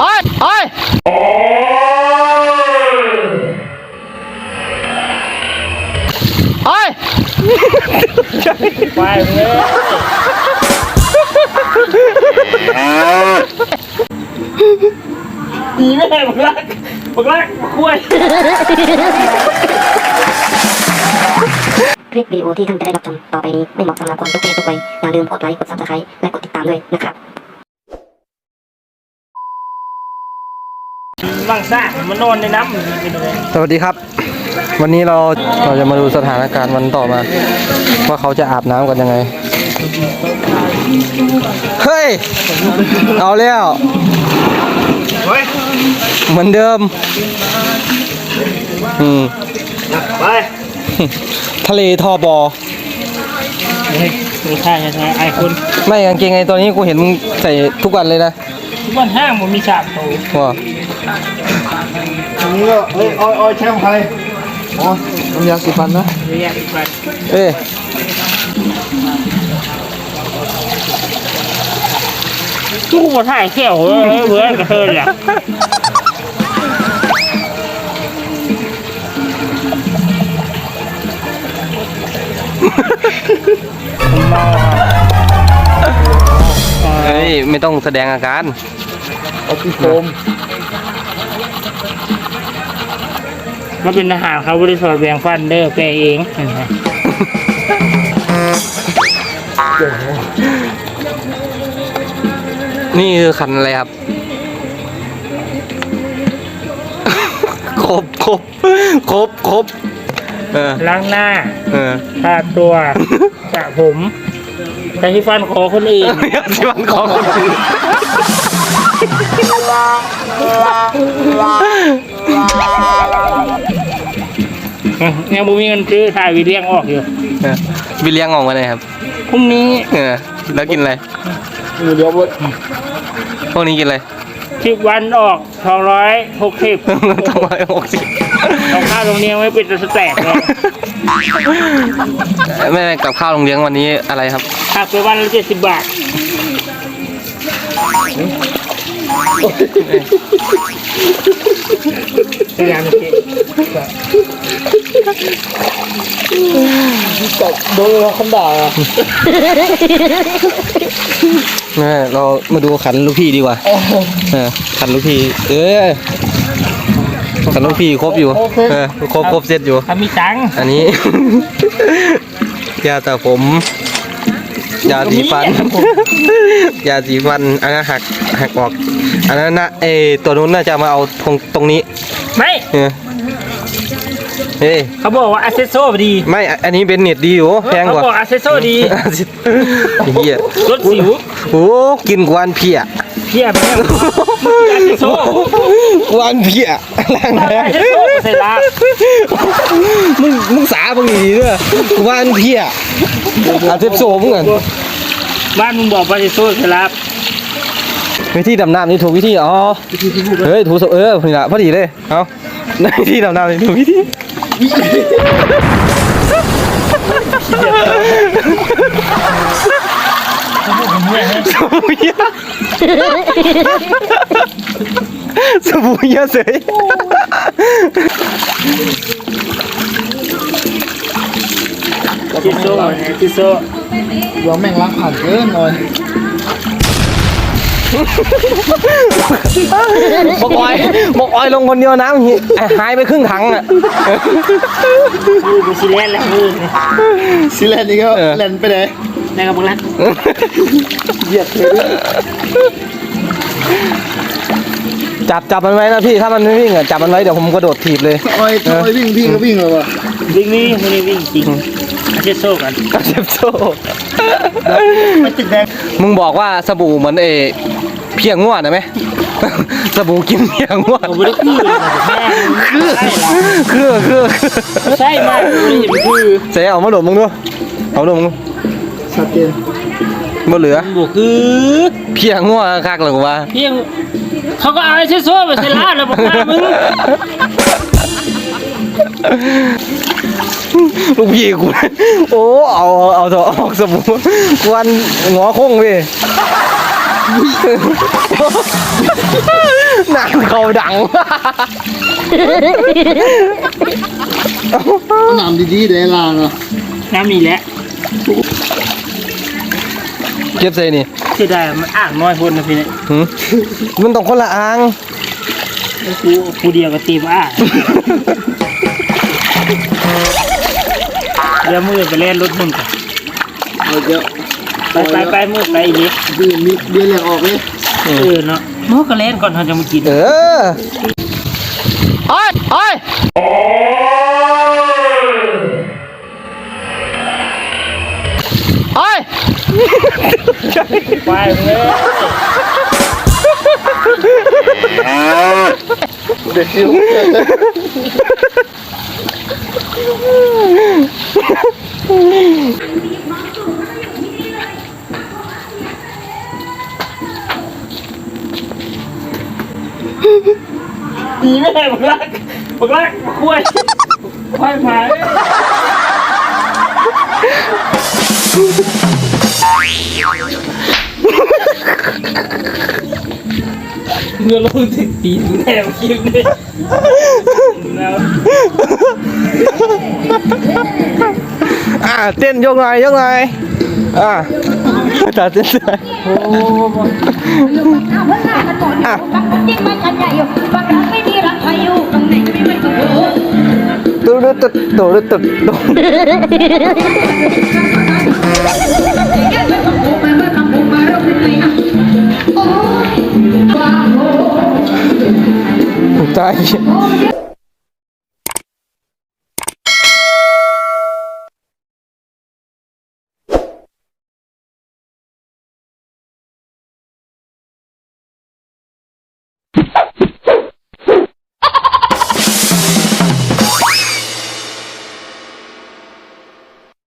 โอ้ยโอ้ยโอ้ยไปเลยดีไม่บักลักบักลักคุยคลิปวิดีโอที่ท่านจะได้รับชมต่อไปนี้ไม่เหมาะสำหรับคนทุกเพศทุกวัยอย่าลืมกดไลค์กด subscribe และกดติดตามด้วยนะครับ งซ่ามันนอนในน้ำมันเป็นยังไงสวัสดีครับ วันนี้เราเราจะมาดูสถานการณ์วันต่อมา ว่าเขาจะอาบน้ำกันยังไง เฮ้ย เอาแล้วเฮ้ยเหมือนเดิม อืม ไปทะเลทอบอเฮ้ยมีค่าใช่ไหมไอ้คนไม่กางเกงไงตัวนี้กูเห็นมึงใส่ทุกวันเลยนะทุกวันห้างมันมีฉากโตว่าอั นี้ก็เอ้ยออยออยแช่งใครอ๋อน้ำยาสีฟันนะเยอะแยะอีกไปเอ้ตู้มาถ่ายแค่หัวเฮ้ยเบื่อกระเทยอะเฮ้ย ไม่ต้องแสดงอาการเอาพี่โฟม มาเป็นทหารเขาบริสุทธิ์แบงฟันเด้อแปลเองเห็นไหมนี่คือคันอะไรครับ ครบครบครบครบเออล้างหน้าเออทาตัวสระผมแต่ที่ฟันขอคนอื่นที่มันของคนอื่น ยังบ่มีเงินซื้อถ่ายวีเลี้ยงออกอยู่เออวิเลียงออกมาเลยครับพรุ่งนี้เออแล้วกินอะไรมือเดียวเว้ยพวกนี้กินอะไรสิบวันออกสองร้อยหกสิบต้องร้อยหกสิบเอาข้าวตรงนี้ไม่เป็นสแต็กเลยไม่ไม่กับข้าวโรงเลี้ยงวันนี้อะไรครับหักไปวันละเจ็ดสิบบาท พยายามจะเก็บโดนเราคำด่าอะแม่เรามาดูขันลูกพี่ดีกว่าเออขันลูกพี่ เออขันลูกพี่ครบอยู่เออครบครบเซตอยู่ถ้ามีตังค์อันนี้ยาตาผม ยาสีฟัน ยาสีฟันอันนั้นหักหักออก อันนั้นนะเออตัวนู้นน่าจะมาเอาตรงตรงนี้ไม่เออเฮ้ยเขาบอกว่าอ c เซสโซดีไม่อันนี้เป็นเน็ตดีอยู่แพงเขากว่าบอกอ c เซสโซดีเฮียลดสิวโอ้กินกวนเพียเพี้ยไปแล้วอ c เซสโซกวนเพียล้างอแล้ c เซสโซเสร็จแล้ว มึงมึงสาบังดีด้วยกวนเพียอาเทปโซ่มึงกันบ้านมึงบอกว่าอ c เซสโซเสร็จแล้ววิธีดำน้ำนี่ถูกวิธีอ๋อเฮ้ยถูกเออนี่ละพอดีเลยเอาในวิธีดำน้ำนี่ถูกวิธีสบู่ยาสบู่ยาเสยอ c เซสโซอ c เซสโซเราแม่งรักผ่านเกินเลยบอกออยบอกออยลงคนเดียวน้ำหิหายไปครึ่งถังอะมือกูสิเล่นแล้วมือซีแลนด์นี่ก็เออแลนด์ไปไหนได้กับมึงแล้วเหยียดเลยด้วยจับจับมันไว้นะพี่ถ้ามันไม่วิ่งอะจับมันไว้เดี๋ยวผมกระโดดถีบเลยออยออยวิ่งพี่ก็วิ่งเลยว่ะวิ่งวิ่งไม่ได้วิ่งจริงอ c เซสโซกันเจ็บโซ่ไม่ติดแดงมึงบอกว่าสบู่เหมือนเอเพียงงวดนะไหม สบู่กินเพียงงวดผมไม่ได้คือเลยแม่คือใช่ละคือคือใช่มากไม่ได้คือเจ๊เอามาดมมึงดูเอามาดมมึงดูชัดเจนบ่เหลือ บวกคือ เพียงงวดคักหรือว่า เพียงเขาก็เอาไอ้เชสโซ่มาเซล่าแล้วบอกว่ามึง ลูกพี่กูโอ้ เอาเอาเอาเถอะออกสบู่กวนหัวคงพี่นานเขาดังน้ำดีๆได้ล่างอะน้ำนี่แหละเก็บใส่นี่เสียดายมันอ่างน้อยคนนะพี่เนี่ยหืมมันต้องคนละอ่างกูกูเดียวกับตีมอ่าง เดี๋ยวมือไปเล่นรถมึงกันเอาเยอะไปไปไปมือไปอีกนิดีมีเบี้ยแรงออกเลยเออเนาะมือก็เล่นก่อนเขาจะมากินเออโอ้ยโอ้ยโอ้ยไปเลยเด็กชิว ดีไม่ได้บักลักบักลักคุยควายผายเงินลงถึงตีนแนวคิ้วเนี่ยแล้วอ่าเต้นยกหน่อยยกหน่อยอ่าตาเต้นได้โอ้เอาเพื่อนหน้ากันก่อนอยู่บางคนยิ่งไม่ชันใหญ่อ ยู่บางครั้งไม่มีรักใครอยู่ตรงไหนไม่ไม่ถูกตุ๊ดตุ๊ดตุ๊ดตุ๊ดตุ๊